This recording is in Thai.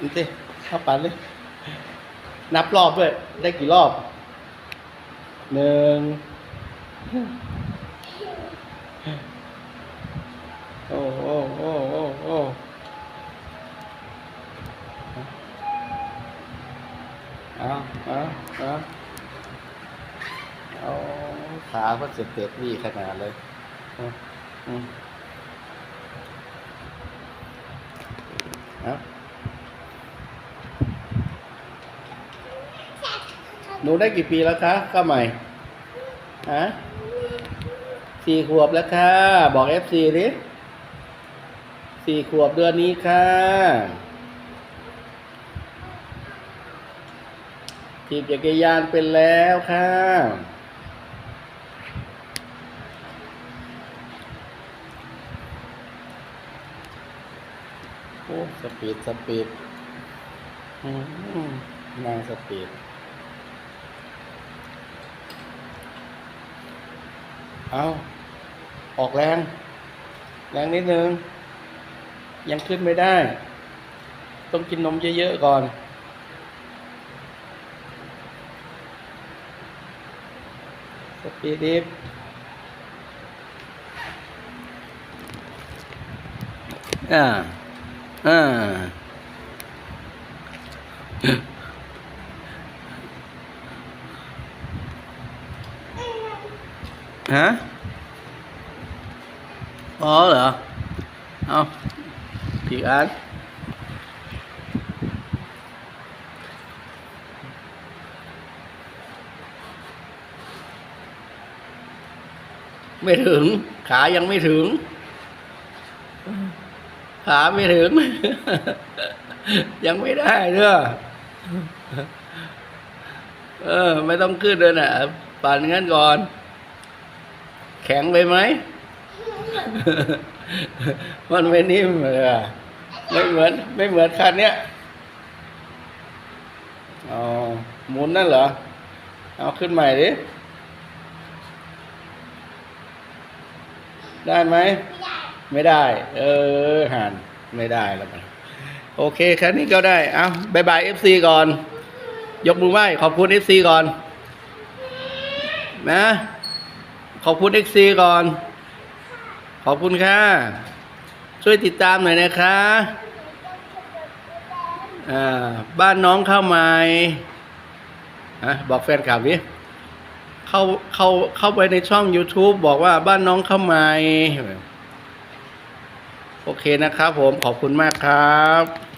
นี่สิเข้าปันเลย นับรอบด้วย ได้กี่รอบ หนึ่ง โอ้โอ้โอ้โอ้โอ้เอาเอาเอาเอาขาก็เจ็บเต็นี่ขนาดเลยอืมอืมเอา หนูได้กี่ปีแล้วคะข้าใหม่ฮะสี่ขวบแล้วค่ะ บอกเอฟซีดิสี่ขวบเดือนนี้ค่ะถีบจักรยานเป็นแล้วค่ะโอ้สปีดสปีดอืมนางสปีด เอาออกแรง แรงนิดนึง ยังขึ้นไม่ได้ ต้องกินนมเยอะๆก่อน สปีดดิฟอ่า อ่า ฮะอ๋อเหรอ เอาอีกอันไม่ถึง ขายังไม่ถึง ขาไม่ถึง ยังไม่ได้เด้อเออ ไม่ต้องขึ้นเลยนะปั่นงั้นก่อน แข็งไปไหม มันไม่นิ่มเลยอะไม่เหมือน ไม่เหมือนคันเนี้ยอ๋อหมุนนั่นเหรอ เอาขึ้นใหม่ดิ ได้ไหม ไม่ได้ เออหันไม่ได้แล้วมันโอเคแค่นี้ก็ได้ เอาบายบายเอฟซีก่อน ยกมือไหว้ขอบคุณเอฟซีก่อน นะ ขอบคุณเอฟซีก่อน ขอบคุณค่ะ ช่วยติดตามหน่อยนะคะอ่าบ้านน้องเข้าใหม่ฮะบอกแฟนคลับดิเข้าเข้าเข้าไปในช่อง YouTube บอกว่าบ้านน้องเข้าใหม่โอเคนะครับผมขอบคุณมากครับ